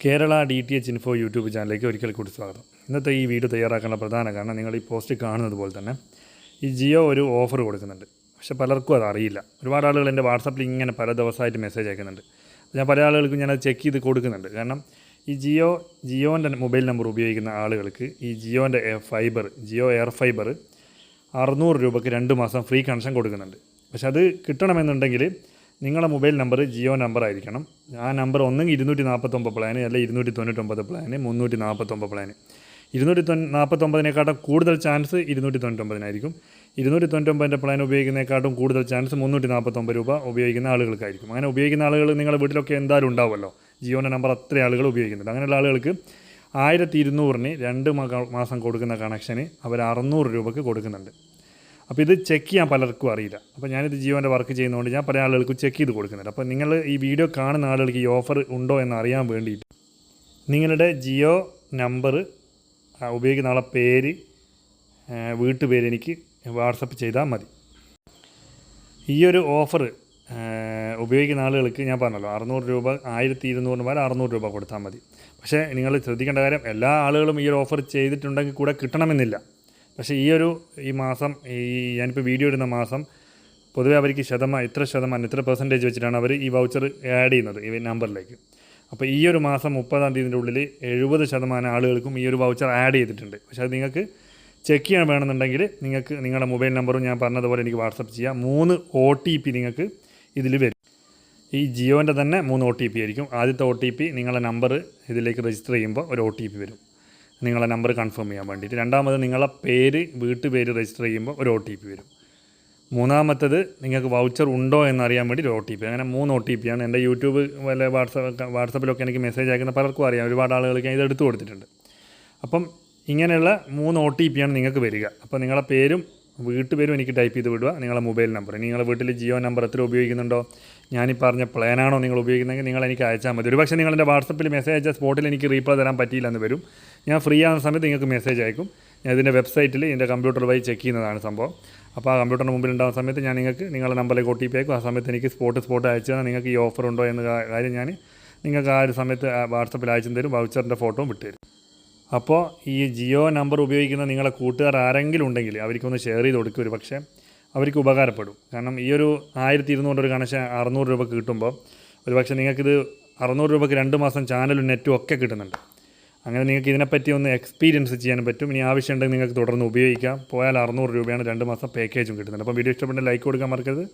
Kerala D T H info YouTube ചാനലിലേക്ക് ഒരിക്കൽ കൂടി സ്വാഗതം. ഇന്നത്തെ ഈ വീഡിയോ തയ്യാറാക്കാനുള്ള പ്രധാന കാരണം നിങ്ങൾ ഈ പോസ്റ്റ് കാണുന്നത് പോലെ തന്നെ ഈ ജിയോ ഒരു ഓഫർ കൊടുക്കുന്നുണ്ട്. പക്ഷെ പലർക്കും അത് അറിയില്ല. ഒരുപാട് ആളുകൾ എന്റെ വാട്സാപ്പിൽ ഇങ്ങനെ പല ദിവസമായിട്ട് മെസ്സേജ് അയക്കുന്നുണ്ട്. ഞാൻ പല ആളുകൾക്കും ഞാനത് ചെക്ക് ചെയ്ത് കൊടുക്കുന്നുണ്ട്. കാരണം ഈ ജിയോ ജിയോന്റെ മൊബൈൽ നമ്പർ ഉപയോഗിക്കുന്ന ആളുകൾക്ക് ഈ ജിയോന്റെ ഫൈബർ ജിയോ എയർ ഫൈബർ അറുന്നൂറ് രൂപയ്ക്ക് രണ്ട് മാസം ഫ്രീ കണക്ഷൻ കൊടുക്കുന്നുണ്ട്. പക്ഷെ അത് കിട്ടണമെന്നുണ്ടെങ്കിൽ നിങ്ങളുടെ മൊബൈൽ നമ്പർ ജിയോ നമ്പർ ആയിരിക്കണം. ആ നമ്പർ ഒന്നെങ്കിൽ ഇരുന്നൂറ്റി നാൽപ്പത്തൊമ്പത് പ്ലാന് അല്ലെങ്കിൽ ഇരുന്നൂറ്റി തൊണ്ണൂറ്റൊമ്പത് പ്ലാന് മുന്നൂറ്റി നാൽപ്പത്തൊമ്പത് പ്ലാന് ഇരുന്നൂറ്റി തൊ നാൽപ്പത്തൊമ്പതിനെക്കാട്ടും കൂടുതൽ ചാൻസ് ഇരുന്നൂറ്റി തൊണ്ണൂറ്റൊമ്പതിനായിരിക്കും ഇരുന്നൂറ്റി തൊണ്ണൂറ്റൊമ്പതിന്റെ പ്ലാൻ ഉപയോഗിക്കുന്നതിനെക്കാട്ടും കൂടുതൽ ചാൻസ് മുന്നൂറ്റി നാൽപ്പത്തൊമ്പത് രൂപ ഉപയോഗിക്കുന്ന ആളുകൾക്കായിരിക്കും. അങ്ങനെ ഉപയോഗിക്കുന്ന ആളുകൾ നിങ്ങളുടെ വീട്ടിലൊക്കെ എന്തായാലും ഉണ്ടാവുമല്ലോ. ജിയോന്റെ നമ്പർ അത്ര ആളുകൾ ഉപയോഗിക്കുന്നുണ്ട്. അങ്ങനെയുള്ള ആളുകൾക്ക് ആയിരത്തി ഇരുന്നൂറിന് രണ്ട് മാസം കൊടുക്കുന്ന കണക്ഷന് അവർ അറുന്നൂറ് രൂപയ്ക്ക് കൊടുക്കുന്നുണ്ട്. അപ്പോൾ ഇത് ചെക്ക് ചെയ്യാൻ പലർക്കും അറിയില്ല. അപ്പോൾ ഞാനിത് ജിയോന്റെ വർക്ക് ചെയ്യുന്നതുകൊണ്ട് ഞാൻ പല ആളുകൾക്കും ചെക്ക് ചെയ്ത് കൊടുക്കുന്നുണ്ട്. അപ്പോൾ നിങ്ങൾ ഈ വീഡിയോ കാണുന്ന ആളുകൾക്ക് ഈ ഓഫർ ഉണ്ടോ എന്ന് അറിയാൻ വേണ്ടിയിട്ട് നിങ്ങളുടെ ജിയോ നമ്പർ ഉപയോഗിക്കുന്ന ആളെ പേര് വീട്ടുപേര് എനിക്ക് വാട്സപ്പ് ചെയ്താൽ മതി. ഈ ഒരു ഓഫർ ഉപയോഗിക്കുന്ന ആളുകൾക്ക് ഞാൻ പറഞ്ഞല്ലോ അറുന്നൂറ് രൂപ ആയിരത്തി ഇരുന്നൂറിന് പകരം അറുന്നൂറ് രൂപ കൊടുത്താൽ മതി. പക്ഷേ നിങ്ങൾ ശ്രദ്ധിക്കേണ്ട കാര്യം എല്ലാ ആളുകളും ഈ ഒരു ഓഫർ ചെയ്തിട്ടുണ്ടെങ്കിൽ കൂടെ കിട്ടണമെന്നില്ല. പക്ഷേ ഈ ഒരു ഈ മാസം ഈ ഞാനിപ്പോൾ വീഡിയോ ഇടുന്ന മാസം പൊതുവേ അവർക്ക് ശതമാനം ഇത്ര ശതമാനം ഇത്ര പെർസെന്റേജ് വെച്ചിട്ടാണ് അവർ ഈ വൗച്ചർ ആഡ് ചെയ്യുന്നത് ഈ നമ്പറിലേക്ക് അപ്പോൾ ഈ ഒരു മാസം മുപ്പതാം തീയതിന്റെ ഉള്ളിൽ എഴുപത് ശതമാനം ആളുകൾക്കും ഈ ഒരു വൗച്ചർ ആഡ് ചെയ്തിട്ടുണ്ട്. പക്ഷേ അത് നിങ്ങൾക്ക് ചെക്ക് ചെയ്യാൻ വേണമെന്നുണ്ടെങ്കിൽ നിങ്ങൾക്ക് നിങ്ങളുടെ മൊബൈൽ നമ്പറും ഞാൻ പറഞ്ഞതുപോലെ എനിക്ക് വാട്സപ്പ് ചെയ്യാം. മൂന്ന് ഒ ടി പി നിങ്ങൾക്ക് ഇതിൽ വരും. ഈ ജിയോന്റെ തന്നെ മൂന്ന് ഒ ടി പി ആയിരിക്കും. ആദ്യത്തെ ഒ ടി പി നിങ്ങളുടെ നമ്പർ ഇതിലേക്ക് രജിസ്റ്റർ ചെയ്യുമ്പോൾ ഒരു ഒ ടി പി വരും. നിങ്ങളുടെ നമ്പർ കൺഫേം ചെയ്യാൻ വേണ്ടിയിട്ട്. രണ്ടാമത് നിങ്ങളെ പേര് വീട്ടുപേര് രജിസ്റ്റർ ചെയ്യുമ്പോൾ ഒരു ഒ ടി പി വരും. മൂന്നാമത്തത് നിങ്ങൾക്ക് വൗച്ചർ ഉണ്ടോ എന്നറിയാൻ വേണ്ടി ഒരു ഒ ടി പി അങ്ങനെ മൂന്ന് ഒ ടി പി ആണ്. എന്റെ യൂട്യൂബ് വല്ല വാട്സപ്പ് വാട്സപ്പിലൊക്കെ എനിക്ക് മെസ്സേജ് അയക്കുന്ന പലർക്കും അറിയാം. ഒരുപാട് ആളുകൾക്ക് ഇത് എടുത്തു കൊടുത്തിട്ടുണ്ട്. അപ്പം ഇങ്ങനെയുള്ള മൂന്ന് ഒ ടി പി ആണ് നിങ്ങൾക്ക് വരിക. അപ്പോൾ നിങ്ങളെ പേരും വീട്ടുപേരും എനിക്ക് ടൈപ്പ് ചെയ്ത് വിടുക. നിങ്ങളുടെ മൊബൈൽ നമ്പർ നിങ്ങളുടെ വീട്ടിൽ ജിയോ നമ്പർ എത്ര ഉപയോഗിക്കുന്നുണ്ടോ? ഞാൻ ഈ പറഞ്ഞ പ്ലാനാണോ നിങ്ങൾ ഉപയോഗിക്കുന്നതെങ്കിൽ നിങ്ങൾ എനിക്ക് അയച്ചാൽ മതി. ഒരുപക്ഷെ എന്റെ വാട്സപ്പിൽ മെസ്സേജ് അയച്ച സ്പോട്ടിൽ എനിക്ക് റീപ്ലൈ തരാൻ പറ്റിയില്ല എന്ന് വരും. ഞാൻ ഫ്രീ ആകുന്ന സമയത്ത് നിങ്ങൾക്ക് മെസ്സേജ് അയക്കും. ഞാൻ ഇതിന്റെ വെബ്സൈറ്റിൽ എന്റെ കമ്പ്യൂട്ടർ വഴി ചെക്ക് ചെയ്യുന്നതാണ് സംഭവം. അപ്പോൾ ആ കമ്പ്യൂട്ടറിന് മുമ്പിൽ ഉണ്ടാകുന്ന സമയത്ത് ഞാൻ നിങ്ങൾക്ക് നിങ്ങളുടെ നമ്പറിലേക്ക് ഒ ടി പി അയക്കും. ആ സമയത്ത് എനിക്ക് സ്പോട്ട് സ്പോട്ട് അയച്ചു തന്നാൽ നിങ്ങൾക്ക് ഈ ഓഫർ ഉണ്ടോ എന്ന കാര്യം ഞാൻ നിങ്ങൾക്ക് ആ ഒരു സമയത്ത് വാട്സപ്പിൽ അയച്ചു തരും. വൗച്ചറിന്റെ ഫോട്ടോയും വിട്ടുതരും. അപ്പോൾ ഈ ജിയോ നമ്പർ ഉപയോഗിക്കുന്ന നിങ്ങളെ കൂട്ടുകാർ ആരെങ്കിലും ഉണ്ടെങ്കിൽ അവർക്കൊന്ന് ഷെയർ ചെയ്ത് കൊടുക്കുക ഒരു പക്ഷേ അവർക്ക് ഉപകാരപ്പെടും. കാരണം ഈ ഒരു ആയിരത്തി ഇരുന്നൂറ് ഒരു കണക്ഷൻ അറുന്നൂറ് രൂപ കിട്ടുമ്പോൾ ഒരു പക്ഷേ നിങ്ങൾക്കിത് അറുന്നൂറ് രൂപയ്ക്ക് രണ്ട് മാസം ചാനലും നെറ്റും ഒക്കെ കിട്ടുന്നുണ്ട്. അങ്ങനെ നിങ്ങൾക്ക് ഇതിനെപ്പറ്റി ഒന്ന് എക്സ്പീരിയൻസ് ചെയ്യാൻ പറ്റും. ഇനി ആവശ്യമുണ്ടെങ്കിൽ നിങ്ങൾക്ക് തുടർന്ന് ഉപയോഗിക്കാം. പോയാൽ അറുന്നൂറ് രൂപയാണ് രണ്ട് മാസം പാക്കേജും കിട്ടുന്നുണ്ട്. അപ്പോൾ വീഡിയോ ഇഷ്ടപ്പെട്ട ലൈക്ക് കൊടുക്കാൻ മറക്കരുത്.